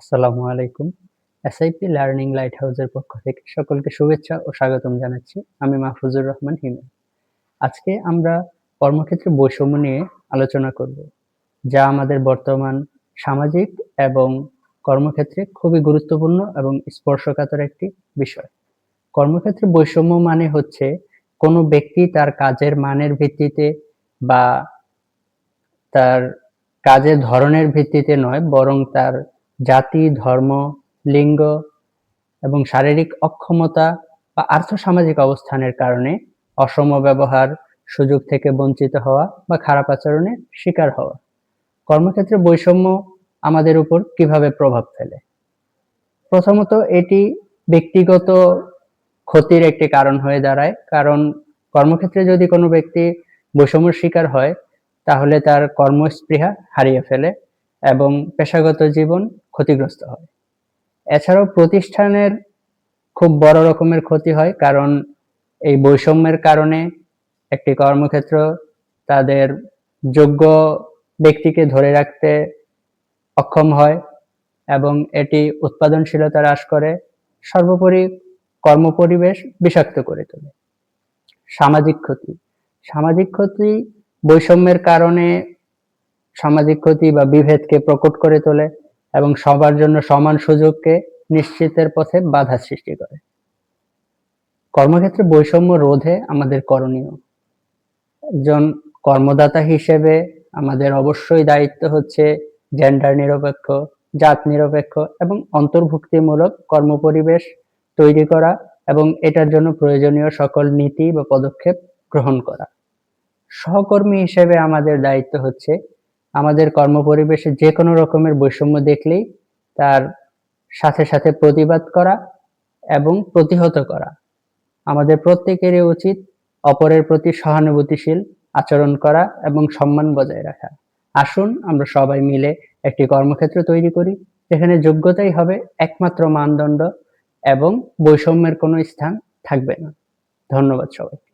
আসসালামু আলাইকুম। SIP learning light হাউসের পক্ষ থেকে সকলকে শুভেচ্ছা ও স্বাগতম জানাচ্ছি। আমি মাহফুজুর রহমান হিমেল আজকে আমরা কর্মক্ষেত্রে বৈষম্য নিয়ে আলোচনা করব, যা আমাদের বর্তমান সামাজিক এবং কর্মক্ষেত্রে খুবই গুরুত্বপূর্ণ এবং স্পর্শকাতর একটি বিষয়। কর্মক্ষেত্রে বৈষম্য মানে হচ্ছে কোনো ব্যক্তি তার কাজের মানের ভিত্তিতে বা তার কাজের ধরনের ভিত্তিতে নয়, বরং তার জাতি, ধর্ম, লিঙ্গ এবং শারীরিক অক্ষমতা বা আর্থসামাজিক অবস্থানের কারণে অসম ব্যবহার, সুযোগ থেকে বঞ্চিত হওয়া বা খারাপ আচরণের শিকার হওয়া। কর্মক্ষেত্রে বৈষম্য আমাদের উপর কীভাবে প্রভাব ফেলে? প্রথমত এটি ব্যক্তিগত ক্ষতির একটি কারণ হয়ে দাঁড়ায়। কারণ কর্মক্ষেত্রে যদি কোনো ব্যক্তি বৈষম্যের শিকার হয়, তাহলে তার কর্মস্পৃহা হারিয়ে ফেলে এবং পেশাগত জীবন ক্ষতিগ্রস্ত হয়। এছাড়াও প্রতিষ্ঠানের খুব বড় রকমের ক্ষতি হয় কারণ এই বৈষম্যের কারণে একটি কর্মক্ষেত্র তাদের যোগ্য ব্যক্তিকে ধরে রাখতে অক্ষম হয় এবং এটি উৎপাদনশীলতা হ্রাস করে, সর্বোপরি কর্মপরিবেশ বিষাক্ত করে তোলে। সামাজিক ক্ষতি। সামাজিক ক্ষতি বৈষম্যের কারণে সামাজিক ক্ষতি বা বিভেদকে প্রকট করে তোলে। এবং সবার জন্য সমান সুযোগকে নিশ্চিতের পথে বাধা সৃষ্টি করে। কর্মক্ষেত্রে বৈষম্য রোধে আমাদের করণীয়। একজন কর্মদাতা হিসেবে আমাদের অবশ্যই দায়িত্ব হচ্ছে জেন্ডার নিরপেক্ষ, জাত নিরপেক্ষ এবং অন্তর্ভুক্তিমূলক কর্মপরিবেশ তৈরি করা এবং এটার জন্য প্রয়োজনীয় সকল নীতি বা পদক্ষেপ গ্রহণ করা। সহকর্মী হিসেবে আমাদের দায়িত্ব হচ্ছে আমাদের কর্মপরিবেশে যে কোনো রকমের বৈষম্য দেখলেই তার সাথে সাথে প্রতিবাদ করা এবং প্রতিহত করা। আমাদের প্রত্যেকেরই উচিত অপরের প্রতি সহানুভূতিশীল আচরণ করা এবং সম্মান বজায় রাখা। আসুন, আমরা সবাই মিলে একটি কর্মক্ষেত্র তৈরি করি, যেখানে যোগ্যতাই হবে একমাত্র মানদণ্ড এবং বৈষম্যের কোনো স্থান থাকবে না। ধন্যবাদ সবাই